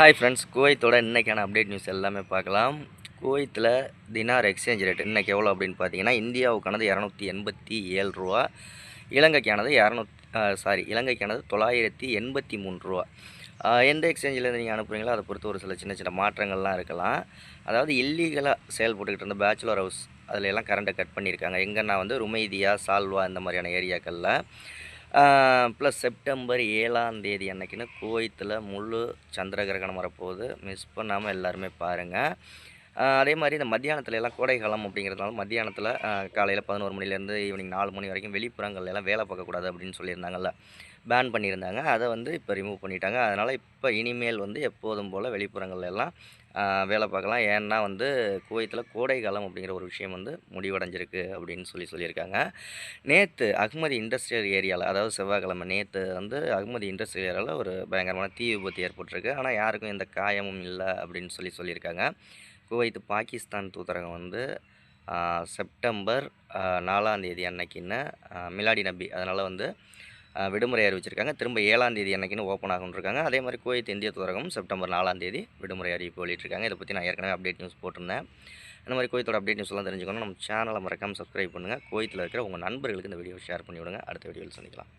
Hi friends குவைத்தோட இன்றைக்கான update news எல்லாமே பார்க்கலாம். குவைத்தில் தினார் எக்ஸ்சேஞ்ச் ரேட் இன்றைக்கி எவ்வளோ அப்படின்னு பார்த்தீங்கன்னா இந்தியாவுக்கானது இரநூத்தி எண்பத்தி ஏழு ரூபா இலங்கைக்கானது இரநூத் சாரி இலங்கைக்கானது தொள்ளாயிரத்தி எண்பத்தி மூணு ரூபா. எந்த எக்ஸ்சேஞ்சிலேருந்து நீங்கள் அனுப்புறீங்களோ அதை பொறுத்து ஒரு சில சின்ன சின்ன மாற்றங்கள்லாம் இருக்கலாம். அதாவது இல்லீகலாக செயல்பட்டுக்கிட்டு இருந்த பேச்சுலர் ஹவுஸ் அதில் எல்லாம் கரண்ட்டை கட் பண்ணியிருக்காங்க. எங்கன்னா வந்து ருமைதியா சால்வா இந்த மாதிரியான ஏரியாக்களில் ப்ளஸ் செப்டம்பர் ஏழாம் தேதி அன்னைக்குன்னு குவைத்தில் முழு சந்திர கிரகணம் வரப்போகுது. மிஸ் பண்ணாமல் எல்லாருமே பாருங்கள் அதே மாதிரி இந்த மத்தியானத்துல எல்லாம் கோடைக்காலம் அப்படிங்கிறதுனால மத்தியானத்தில் காலையில் பதினோரு மணிலேருந்து ஈவினிங் நாலு மணி வரைக்கும் வெளிப்புறங்கள் எல்லாம் வேலை பார்க்கக்கூடாது அப்படின்னு சொல்லியிருந்தாங்கல்ல. பேன் பண்ணியிருந்தாங்க. அதை வந்து இப்போ ரிமூவ் பண்ணிட்டாங்க. அதனால் இப்போ இனிமேல் வந்து எப்போதும் போல் வெளிப்புறங்கள் எல்லாம் வேலை பார்க்கலாம். ஏன்னா வந்து குவைத்தில் கோடைக்காலம் அப்படிங்கிற ஒரு விஷயம் வந்து முடிவடைஞ்சிருக்கு அப்படின்னு சொல்லி சொல்லியிருக்காங்க. நேற்று அகமதி இண்டஸ்ட்ரியல் ஏரியாவில் அதாவது செவ்வாய்க்கிழமை நேற்று வந்து அகமதி இண்டஸ்ட்ரியல் ஏரியாவில் ஒரு பயங்கரமான தீ விபத்து ஏற்பட்டிருக்கு. ஆனால் யாருக்கும் எந்த காயமும் இல்லை அப்படின்னு சொல்லி சொல்லியிருக்காங்க. குவைத் பாகிஸ்தான் தூதரகம் வந்து செப்டம்பர் நாலாந்தேதி அன்னைக்குன்னு மிலாடி நபி அதனால் வந்து விடுமுறை அறிவிச்சிருக்காங்க. திரும்ப ஏழாந்தேதி அன்னைக்குன்னு ஓப்பன் ஆகும்னு இருக்காங்க அதே மாதிரி குவைத் இந்திய தூதரகம் செப்டம்பர் நாலாந்தேதி விடுமுறை அறிவிப்பு வெளியிட்டிருக்காங்க. இதை பற்றி நான் ஏற்கனவே அப்டேட் நியூஸ் போட்டிருந்தேன். இந்த மாதிரி குவைத்தோட அப்டேட் நியூஸ்லாம் தெரிஞ்சுக்கணும் நம்ம சேனலை மறக்காமல் சப்ஸ்கிரைப் பண்ணுங்கள் குவைத்தில் இருக்கிற உங்கள் நண்பர்களுக்கு இந்த வீடியோ ஷேர் பண்ணிவிடுங்க. அடுத்த வீடியோவில் சந்திக்கலாம்.